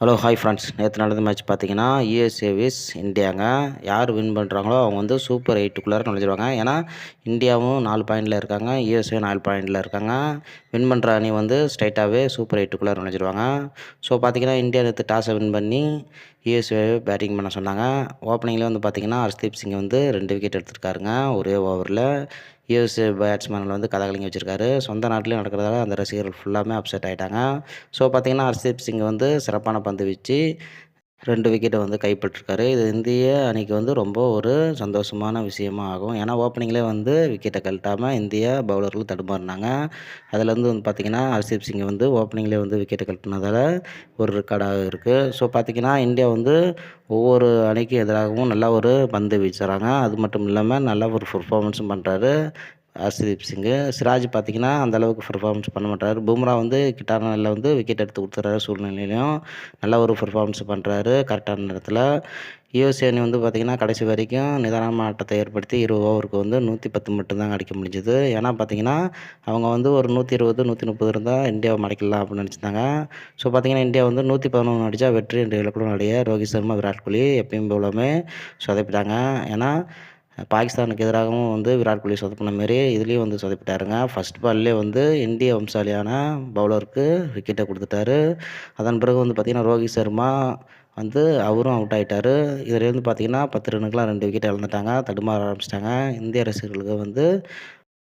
Hello hi friends நேற்று நடந்த match பார்த்தீங்கன்னா யூஎஸ்ஏ விஸ் இந்தியாங்க. யார் வின் பண்ணுறாங்களோ அவங்க வந்து சூப்பர் எயிட்டுக்குள்ளார நுழைஞ்சிருவாங்க. ஏன்னா இந்தியாவும் நாலு பாயிண்டில் இருக்காங்க. யூஎஸ்ஏ நாலு பாயிண்டில் இருக்காங்க. வின் பண்ணுற அணி வந்து ஸ்ட்ரைட்டாகவே சூப்பர் எயிட்டுக்குள்ளார நுழைஞ்சிருவாங்க. ஸோ பார்த்தீங்கன்னா இந்தியா நேற்று டாஸை வின் பண்ணி யூஎஸ்ஏ பேட்டிங் பண்ண சொன்னாங்க. ஓப்பனிங்கில் வந்து பார்த்தீங்கன்னா ஹர்ஷ்தீப் சிங் வந்து ரெண்டு விக்கெட் எடுத்திருக்காருங்க. ஒரே ஓவரில் யூஎஸ் பேட்ஸ்மேனில் வந்து கதகலிங்க வச்சுருக்காரு. சொந்த நாட்டிலையும் நடக்கிறதால அந்த ரசிகர்கள் ஃபுல்லாமே அப்செட் ஆகிட்டாங்க ஸோ பார்த்திங்கன்னா ஹர்ஷ்தீப் சிங் வந்து சிறப்பான பந்து வீச்சு. ரெண்டு விக்கெட்டை வந்து கைப்பற்றிருக்காரு. இது இந்திய அணிக்கு வந்து ரொம்ப ஒரு சந்தோஷமான விஷயமா ஆகும். ஏன்னா ஓப்பனிங்லேயே வந்து விக்கெட்டை கழட்டாமல் இந்தியா பவுலர்கள் தடுமாறினாங்க. அதுலேருந்து வந்து பார்த்திங்கன்னா ஹர்ஷீப் சிங் வந்து ஓப்பனிங்லேயே வந்து விக்கெட்டை கழட்டினதால ஒரு ரெக்கார்டாக இருக்குது ஸோ பார்த்திங்கன்னா இந்தியா வந்து ஒவ்வொரு அணிக்கு எதிராகவும் நல்லா ஒரு பந்து வீசுகிறாங்க அது மட்டும் இல்லாமல் நல்லா ஒரு பர்ஃபார்மன்ஸும் பண்ணுறாரு ஹர்ஷ்தீப் சிங்கு. சிராஜ் பார்த்திங்கன்னா அந்தளவுக்கு பர்ஃபார்மன்ஸ் பண்ண மாட்டார். பும்ரா வந்து கிட்டான நல்ல வந்து விக்கெட் எடுத்து கொடுத்துறாரு சூழ்நிலையிலையும் நல்ல ஒரு பர்ஃபார்மன்ஸ் பண்ணுறாரு கரெக்டான நேரத்தில். யுஎஸ் அணி வந்து பார்த்திங்கன்னா கடைசி வரைக்கும் நிதானமாக ஆட்டத்தை ஏற்படுத்தி இருபது ஓவருக்கு வந்து நூற்றி பத்து மட்டும்தான் அடிக்க முடிஞ்சது. ஏன்னா பார்த்திங்கன்னா அவங்க வந்து ஒரு நூற்றி இருபது நூற்றி முப்பது இருந்தால் இந்தியாவை மடக்கலாம் அப்படின்னு நினச்சிருந்தாங்க. ஸோ பார்த்திங்கன்னா இந்தியா வந்து நூற்றி பதினொன்று அடித்தா வெற்றி என்ற இலக்குடன் அடைய ரோஹித் சர்மா விராட் கோலி எப்பயும் போலமே சொதப்பிட்டாங்க. ஏன்னா பாகிஸ்தானுக்கு எதிராகவும் வந்து விராட் கோலி சொதப்பின மாரி இதுலேயும் வந்து சொதப்பிட்டாருங்க. ஃபஸ்ட் பால்லே வந்து இந்திய வம்சாலியான பவுலருக்கு விக்கெட்டை கொடுத்துட்டாரு. அதன் பிறகு வந்து பார்த்திங்கன்னா ரோஹித் சர்மா வந்து அவரும் அவுட் ஆகிட்டார் இதில் வந்து பார்த்திங்கன்னா பத்து ரன்னுக்கெலாம் ரெண்டு விக்கெட் இழந்துட்டாங்க. தடுமாற ஆரம்பிச்சிட்டாங்க. இந்திய ரசிகர்களுக்கு வந்து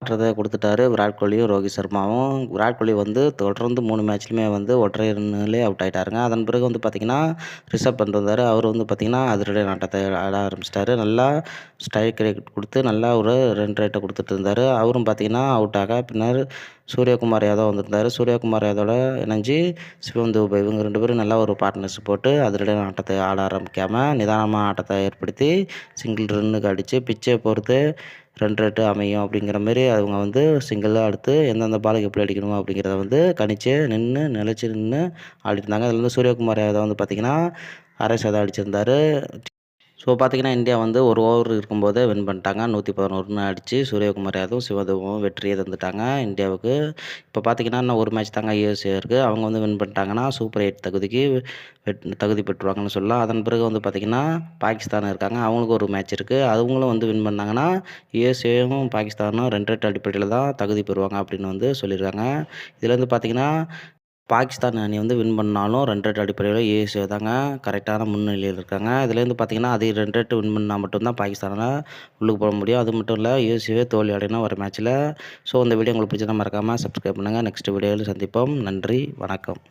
மாற்றத்தை கொடுத்துட்டாரு விராட் கோலியும் ரோஹித் சர்மாவும். விராட் கோலி வந்து தொடர்ந்து மூணு மேட்ச்லையுமே வந்து ஒற்றை ரன்னிலே அவுட் ஆகிட்டாருங்க அதன் பிறகு வந்து பார்த்திங்கன்னா ரிஷப் பண்ட் வந்தார். அவர் வந்து பார்த்திங்கன்னா அதிரடி நாட்டத்தை ஆட ஆரம்பிச்சிட்டாரு. நல்லா ஸ்ட்ரைக் ரேட் கொடுத்து நல்லா ஒரு ரன் ரேட்டை கொடுத்துட்டு இருந்தார். அவரும் பார்த்திங்கன்னா அவுட் ஆக பின்னர் சூரியகுமார் யாதவ் வந்திருந்தார். சூரியகுமார் யாதவோட இணைஞ்சு சிவம் தூபை இவங்க ரெண்டு பேரும் நல்லா ஒரு பார்ட்னர்ஷிப் போட்டு அதிரடியான ஆட்டத்தை ஆட ஆரம்பிக்காமல் நிதானமாக ஆட்டத்தை ஏற்படுத்தி சிங்கிள் ரன்னுக்கு அடித்து பிச்சை பொறுத்து ரன் ரேட்டு அமையும் அப்படிங்கிற மாரி அவங்க வந்து சிங்கிளாக அடுத்து எந்தெந்த பாலுக்கு எப்படி அடிக்கணுமோ அப்படிங்கிறத வந்து கணிச்சு நின்று நிலச்சி நின்று ஆடிருந்தாங்க அதில் வந்து சூரியகுமார் யாதவ் வந்து பார்த்திங்கன்னா அரை சதம் அடிச்சிருந்தார். ஸோ பார்த்திங்கன்னா இந்தியா வந்து ஒரு ஓவர் இருக்கும்போதே வின் பண்ணிட்டாங்க. நூற்றி பதினோருன்னு அடித்து சூரியகுமார் யாதவும் சிவதேவும் வெற்றியை தந்துட்டாங்க. இந்தியாவுக்கு இப்போ பார்த்திங்கன்னா இன்னும் ஒரு மேட்ச் தாங்க யூஎஸ்ஏ இருக்குது அவங்க வந்து வின் பண்ணிட்டாங்கன்னா சூப்பர் எயிட் தகுதிக்கு தகுதி பெற்றுருவாங்கன்னு சொல்லலாம். அதன் பிறகு வந்து பார்த்திங்கன்னா பாகிஸ்தான் இருக்காங்க. அவங்களுக்கு ஒரு மேட்ச் இருக்குது அவங்களும் வந்து வின் பண்ணாங்கன்னா யூஎஸ்ஏவும் பாகிஸ்தானும் ரெண்டு ரெட் அடிப்படையில் தான் தகுதி பெறுவாங்க அப்படின்னு வந்து சொல்லியிருக்காங்க. இதில் வந்து பார்த்திங்கன்னா பாகிஸ்தான் அணி வந்து வின் பண்ணாலும் ரன் ரேட் அடிப்படையில் யூஎஸ்ஏ தாங்க கரெக்டான முன்னிலையில் இருக்காங்க. இதுலேருந்து பார்த்திங்கன்னா அதே ரன் ரேட் வின் பண்ணால் மட்டும்தான் பாகிஸ்தானால் உள்ளுக்கு போக முடியும். அது மட்டும் இல்லை யூஎஸ்ஏவே தோல்வி அடையணும் ஒரு மேட்ச்சில் ஸோ இந்த வீடியோ உங்களுக்கு பிடிச்சதா மறக்காமல் சப்ஸ்கிரைப் பண்ணுங்கள் நெக்ஸ்ட் வீடியோவில் சந்திப்போம். நன்றி வணக்கம்.